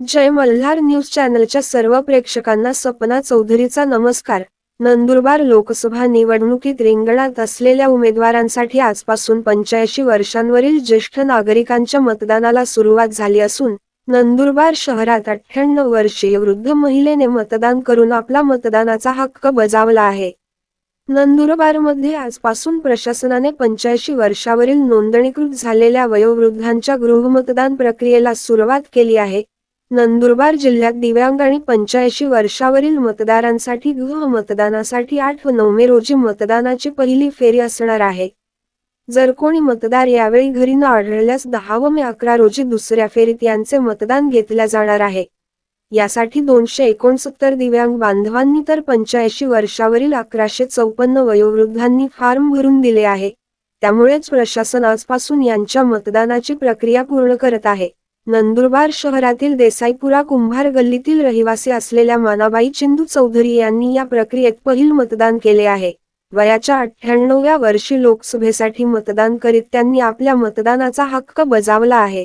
जय Malhar news चॅनलच्या सर्व प्रेक्षकांना सपना चौधरीचा नमस्कार. नंदुरबार लोकसभा निवडणुकीत रिंगणात असलेल्या उमेदवारांसाठी आजपासून पंच्याऐंशी वर्षांवरील ज्येष्ठ नागरिकांच्या मतदानाला सुरुवात झाली असून नंदुरबार शहरात अठ्ठ्याण्णव वर्षीय वृद्ध महिलेने मतदान करून आपला मतदानाचा हक्क बजावला आहे. नंदुरबारमध्ये आजपासून प्रशासनाने पंच्याऐंशी वर्षावरील नोंदणीकृत झालेल्या वयोवृद्धांच्या गृहमतदान प्रक्रियेला सुरुवात केली आहे. नंदुरबार जिल्ह्यात दिव्यांग आणि पंच्याऐंशी वर्षावरील मतदारांसाठी गृहमतदानासाठी आठ व नऊ मे रोजी मतदानाची पहिली फेरी असणार आहे. जर कोणी मतदार यावेळी घरी न आढळल्यास दहा व मे अकरा रोजी दुसऱ्या फेरीत यांचे मतदान घेतल्या जाणार आहे. यासाठी दोनशे एकोणसत्तर दिव्यांग बांधवांनी तर पंच्याऐंशी वर्षावरील अकराशे चौपन्न वयोवृद्धांनी फॉर्म भरून दिले आहे. त्यामुळेच प्रशासन आजपासून यांच्या मतदानाची प्रक्रिया पूर्ण करत आहे. नंदुरबार शहरातील देसाईपुरा कुंभार गल्लीतील रहिवासी असलेल्या मानाबाई चिंदू चौधरी यांनी या प्रक्रियेत पहिल मतदान केले आहे. वयाच्या अठ्ठ्याण्णव्या वर्षी लोकसभेसाठी मतदान करीत त्यांनी आपल्या मतदानाचा हक्क बजावला आहे.